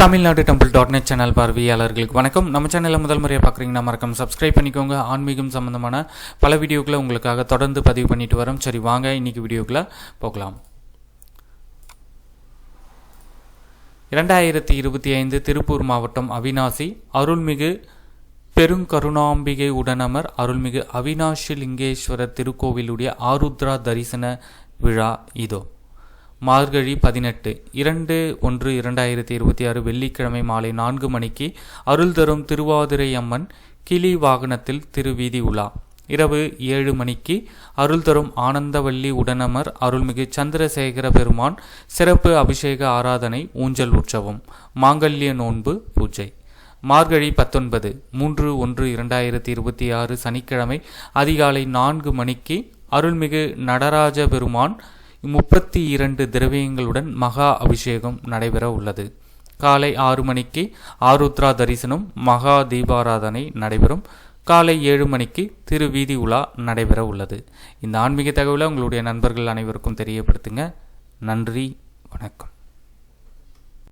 Tamil Nadu temple dot net channel பார்வையாளர்களுக்கு வணக்கம். நம்ம சேனலில் முதல் முறையாக பார்க்குறீங்கன்னா மறக்காம சப்ஸ்கிரைப் பண்ணிக்கோங்க. ஆன்மீகம் சம்மந்தமான பல வீடியோக்களை உங்களுக்காக தொடர்ந்து பதிவு பண்ணிட்டு வரோம். சரி வாங்க இன்னைக்கு வீடியோக்குள்ளே போகலாம். இரண்டாயிரத்தி இருபத்தி ஐந்து திருப்பூர் மாவட்டம் அவினாசி அருள்மிகு பெருங்கருணாம்பிகை உடனமர் அருள்மிகு அவினாஷி லிங்கேஸ்வரர் திருக்கோவிலுடைய ஆருத்ரா தரிசன விழா இதோ. மார்கழி பதினெட்டு. இரண்டு ஒன்று இரண்டாயிரத்தி இருபத்தி ஆறு வெள்ளிக்கிழமை மாலை நான்கு மணிக்கு அருள் தரும் திருவாதிரை அம்மன் கிளி வாகனத்தில் திருவீதி உலா. இரவு ஏழு மணிக்கு அருள் தரும் ஆனந்தவல்லி உடனமர் அருள்மிகு சந்திரசேகர பெருமான் சிறப்பு அபிஷேக ஆராதனை ஊஞ்சல் உற்சவம் மாங்கல்ய நோன்பு பூஜை. மார்கழி பத்தொன்பது. மூன்று ஒன்று இரண்டாயிரத்தி இருபத்தி ஆறு சனிக்கிழமை அதிகாலை நான்கு மணிக்கு அருள்மிகு நடராஜ பெருமான் முப்பத்தி இரண்டு திரவியங்களுடன் மகா அபிஷேகம் நடைபெற உள்ளது. காலை ஆறு மணிக்கு ஆருத்ரா தரிசனம் மகா தீபாராதனை நடைபெறும். காலை ஏழு மணிக்கு திரு வீதி உலா நடைபெற உள்ளது. இந்த ஆன்மீக தகவலை உங்களுடைய நண்பர்கள் அனைவருக்கும் தெரியப்படுத்துங்க. நன்றி வணக்கம்.